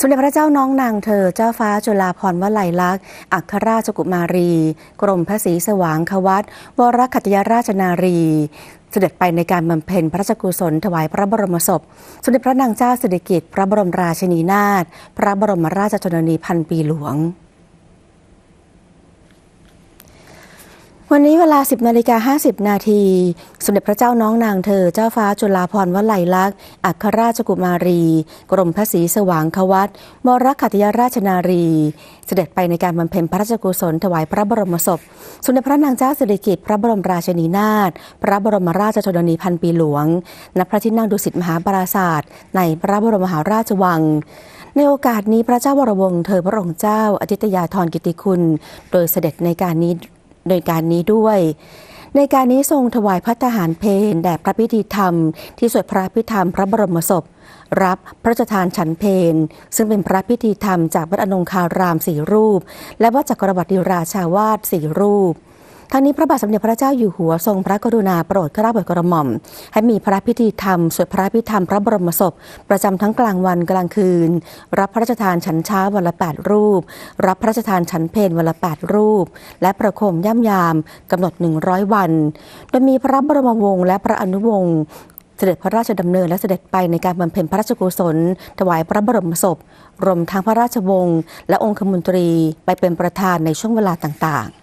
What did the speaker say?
สมเด็จพระเจ้าน้องนางเธอเจ้าฟ้าจุฬาภรณ์วลัยลักษณ์อัครราชกุมารี กรมพระศรีสว่างควัตวรคัตยราชนารี เสด็จไปในการบำเพ็ญพระราชกุศลถวายพระบรมศพ สมเด็จพระนางเจ้าสิริกิติ์พระบรมราชินีนาถพระบรมราชชนนีพันปีหลวง วันนี้เวลา 10นาฬิกา50 นาที สมเด็จพระเจ้าน้องนางเธอ เจ้าฟ้าจุฬาภรณ์วลัยลักษณ์ อัครราชกุมารี กรมพระศรีสว่างควัตวรคัตยราชนารี เสด็จไปในการบำเพ็ญพระราชกุศลถวายพระบรมศพ สมเด็จพระนางเจ้าสิริกิติ์พระบรมราชินีนาถ พระบรมราชชนนีพันปีหลวง ณ พระที่นั่งดุสิตมหาปราศาสตร์ในพระบรมมหาราชวังในโอกาสนี้พระเจ้าวรวงศ์เธอพระองค์เจ้าอาทิตยาธรกิติคุณ โดยเสด็จในการนี้ โดยการนี้ด้วย ในการนี้ทรงถวายพัฒหารเพลแด่พระพิธีธรรม ที่สวดพระพิธรรมพระบรมศพ รับพระราชทานฉันเพลซึ่งเป็นพระพิธีธรรมจากวัดอนงคารามสี่รูป และวัดจักรวรรดิราชาวาสสี่รูป ทั้งนี้พระบาทสมเด็จพระเจ้าอยู่หัวทรงพระกรุณาโปรดเกล้าโปรดกระหม่อม ให้มีพระพิธีธรรมสวดพระพิธรรมพระบรมศพ ประจำทั้งกลางวันกลางคืน รับพระราชทานฉันเช้าวันละ 8 รูป รับพระราชทานฉันเพลวันละ 8 รูป และประโคมย่ำยามกำหนด 100 วัน โดยมีพระบรมวงศ์และพระอนุวงศ์เสด็จพระราชดำเนินและเสด็จไปในการบำเพ็ญพระราชกุศล ถวายพระบรมศพ รวมทั้งพระราชวงศ์และองคมนตรีไปเป็นประธานในช่วงเวลาต่างๆ